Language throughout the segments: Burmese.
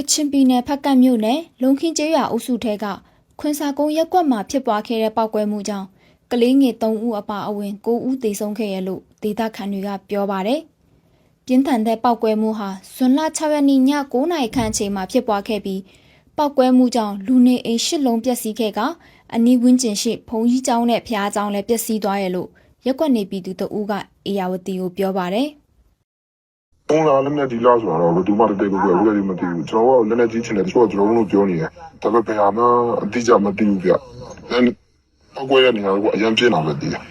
ကချင်ပြည်နယ်ဖက်ကတ်မြို့နယ်လုံခင်းကျေးရွာအုပ်စုထဲကခွန်စာကုန်းရက်ကွက်မှာဖြစ်ပွားခဲ့တဲ့ပောက်ကွဲမှုကြောင့်ကလေးငယ်3ဦးအပါအဝင်9ဦးသေဆုံးခဲ့ရလို့ဒေသခံတွေကပြောပါတယ်။ပြင်းထန်တဲ့ပောက်ကွဲမှုဟာဇွန်လ6ရက်နေ့ည9နာရီခန့်အချိန်မှာဖြစ်ပွားခဲ့ပြီးပောက်ကွဲမှုကြောင့်လူနေအိမ်၈လုံးပျက်စီးခဲ့ကအနီးဝန်းကျင်ရှိဘုံကြီးကျောင်းနဲ့ဖျားကျောင်းလည်းပျက်စီးသွားရလို့ရက်ကွက်နေပြည်သူတအူးကအေယာဝတီကိုပြောပါတယ်။ ဘုံလာလက်နဲ့ဒီလားဆိုတော့ဘယ်သူမှတတိတ်ဘူးပြဘူးလည်းမသိဘူးကျွန်တော်ကလက်နဲ့ကြီးချင်တယ်တချို့ကကျွန်တော်တို့ပြောနေတယ်ဒါပေမဲ့ဘယ်ဟာမှအတိအကျမသိဘူးဗျလက်ပောက်ကွဲတဲ့နေရာကအရင်ပြင်းအောင်ပဲတည်တယ်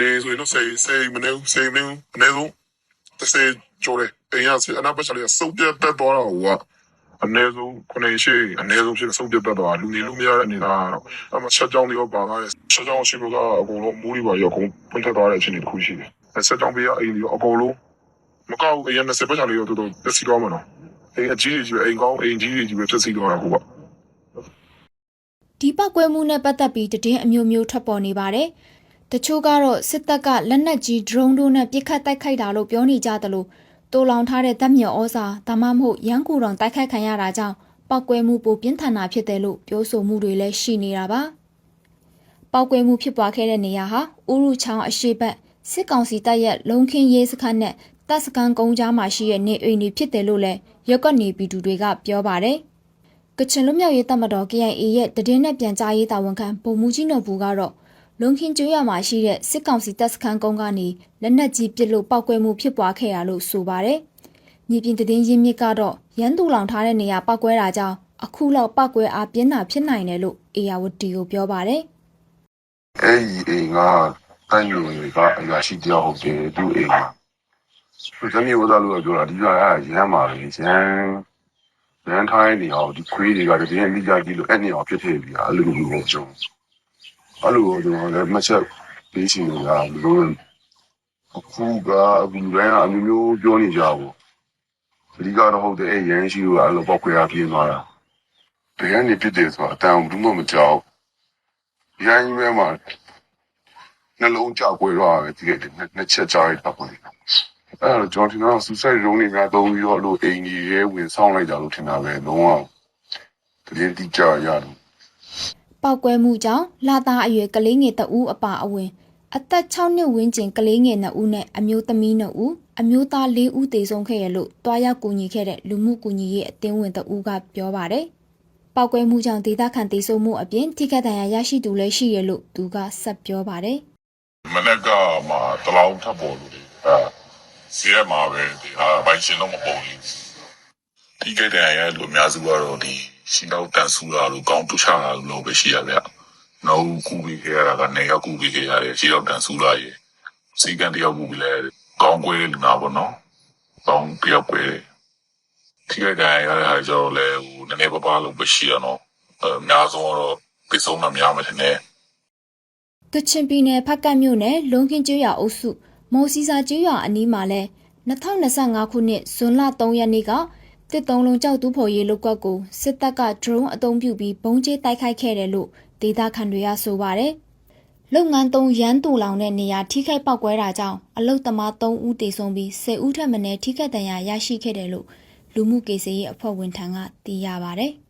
နေဆိုရင်တော့စိတ်စိတ်မနေစိတ်မင်းမနေဘူးတစ်စိတ်ကြော်တယ်အရင်ကအနာပတ်ချလေးစုပ်ပြတ်တက်သွားတော့ကအနည်းဆုံးခုနှစ်ရှိအနည်းဆုံးဖြစ်စုပ်ပြတ်တက်သွားလူနေလူမရတဲ့အနေသားတော့အမဆက်ကြောင်းတွေရောပါသွားတယ်ဆက်ကြောင်းရှိလို့ကအကုန်လုံးမူးတွေပါရောအကုန်ဖွင့်ထက်သွားတဲ့အခြေအနေတစ်ခုရှိတယ်ဆက်ကြောင်းပေးရအိမ်တွေအကုန်လုံး မကောက်ဘူးအရင်20ပတ်ချာလေးတော့တော်တော်ပျက်စီးသွားမှာနော်အိမ်အကြီးကြီးပဲအိမ်ကောင်းအိမ်ကြီးကြီးပဲပျက်စီးသွားတာဟုတ်ပါဒီပောက်ကွဲမှုနဲ့ပတ်သက်ပြီးတည်င်းအမျိုးမျိုးထွက်ပေါ်နေပါတယ်။တချို့ကတော့စစ်တပ်ကလက်နက်ကြီး drone တို့နဲ့ပစ်ခတ်တိုက်ခိုက်တာလို့ပြောနေကြသလိုတိုးလောင်ထားတဲ့တပ်မြေဩဇာဒါမှမဟုတ်ရန်ကူတော်တိုက်ခိုက်ခံရတာကြောင့်ပောက်ကွဲမှုပိုပြင်းထန်တာဖြစ်တယ်လို့ပြောဆိုမှုတွေလည်းရှိနေတာပါ။ပောက်ကွဲမှုဖြစ်ပွားခဲ့တဲ့နေရာဟာဥရုချောင်းအရှိတ်စစ်ကောင်စီတပ်ရဲ့လုံခင်းရေးစခန်းနဲ့ တပ်စခန်းကုန်းကြားမှာရှိတဲ့နေအိမ်တွေဖြစ်တယ်လို့လည်းရက်ကွက်နေပြည်သူတွေကပြောပါတယ်။ကချင်လွတ်မြောက်ရေးတပ်မတော် KIA ရဲ့တည်င်းနဲ့ပြန်ကြားရေးတာဝန်ခံဗိုလ်မှူးကြီးနော်ဘူးကတော့လုံခင်းကျွရမှာရှိတဲ့စစ်ကောင်စီတပ်စခန်းကုန်းကနေလက်နက်ကြီးပစ်လို့ပောက်ကွဲမှုဖြစ်ပွားခဲ့တာလို့ဆိုပါတယ်။မြေပြင်တည်င်းရင်းမြစ်ကတော့ရန်သူလောင်ထားတဲ့နေရာပောက်ကွဲတာကြောင့်အခုလောက်ပောက်ကွဲအားပြင်းတာဖြစ်နိုင်တယ်လို့အေယာဝတီကိုပြောပါတယ်အဲ့ဒီအိမ်ကတိုင်းလူတွေကအရာရှိတယောက်ဟုတ်တယ်သူ့အိမ်က သူသမီးဝသားလို့ပြောတာဒီကရရမ်းပါလေရမ်းရမ်းထိုင်းနေအောင်ဒီခွေးတွေကတည်းကမိကြကြည့်လို့အဲ့နေအောင်ဖြစ်ဖြစ်ပြီးအဲ့လိုမျိုးကိုကြုံအဲ့လိုကိုကျွန်တော်လည်းမချက်ပေးချင်တာလို့အခုကအခုလည်းအမျိုးမျိုးပြောနေကြဘူးဒီကတော့ဟုတ်တယ်အဲ့ရမ်းရှိလို့အဲ့လိုပောက်ခွေရပြင်းသွားတာတကယ်နေဖြစ်တယ်ဆိုတော့အတန်ဘူးမှမကြောက်ရမ်းကြီးပဲမှာနှလုံးကြောက်ွယ်တော့ပဲဒီကနှစ်ချက်ကြားရတာပေါ့ အဲ့တော့ကျွန်တော်ထင်တာဆူဆိုက်ရုံးနေများသုံးပြီးတော့လို့အိမ်ကြီးရဲဝင်ဆောင်လိုက်ကြလို့ထင်တာပဲလုံးဝတည်တည်ကြရတယ်။ပောက်ကွဲမှုကြောင့်လာသားအရွယ်ကလေးငယ်တဦးအပါအဝင် အသက်6နှစ်ဝန်းကျင်ကလေးငယ်2ဦးနဲ့အမျိုးသမီး2ဦးအမျိုးသား4ဦးသေဆုံးခဲ့ရလို့တွားရောက်ကူညီခဲ့တဲ့လူမှုကူညီရေးအသင်းဝင်တဦးကပြောပါတယ်။ပောက်ကွဲမှုကြောင့်ဒေသခံသေဆုံးမှုအပြင်ထိခိုက်ဒဏ်ရာရရှိသူလည်းရှိရလို့သူကဆက်ပြောပါတယ်။မနေ့ကမှတလောင်းထပ်ပေါ်လို့ဒီအဲ စီရမှာပဲဒီဟာဘိုင်ရှင်တော့မပေါ်ဘူးဒီကိတဲ့ရလူများစုကတော့ဒီရှင်းတော့တန်ဆူတာလို့ကောင်းတူချတာလို့ပဲရှိရဗျနောက်ကူပြီးခဲ့ရတာကနေရောက်ကူပြီးခဲ့ရတယ်ရှင်းတော့တန်ဆူလာရေစီကန်တယောက်ကူပြီးလဲကောင်းကွဲလူနာပေါ့နော်ကောင်းတယောက်ကွဲဒီကိတဲ့ရတဲ့ဟာကြောင့်လဲဟိုနည်းနည်းပါးပါးလို့ပဲရှိရတော့အဲအများဆုံးတော့ပြဆုံးတာများမှထင်တယ်ကချင်ပြည်နယ်ဖက်ကတ်မြို့နယ်လုံခင်းကျွော်အုပ်စု မော်စီစာကျွော်အနီးမှာလဲ2025ခုနှစ်ဇွန်လ3ရက်နေ့ကတစ်တုံးလုံးကြောက်တူးဖော်ရေးလုပ်ကွက်ကိုစစ်တပ်က drone အသုံးပြုပြီးဘုံကျဲတိုက်ခိုက်ခဲ့တယ်လို့ဒေသခံတွေကဆိုပါတယ်။လုပ်ငန်းသုံးရန်တူလောင်တဲ့နေရာထိခိုက်ပောက်ကွဲတာကြောင့်အလုတ်သမား3ဦးသေဆုံးပြီး10ဦးထက်မနည်းထိခိုက်ဒဏ်ရာရရှိခဲ့တယ်လို့လူမှုကေစီရေးအဖွဲ့ဝင်ထံကသိရပါတယ်။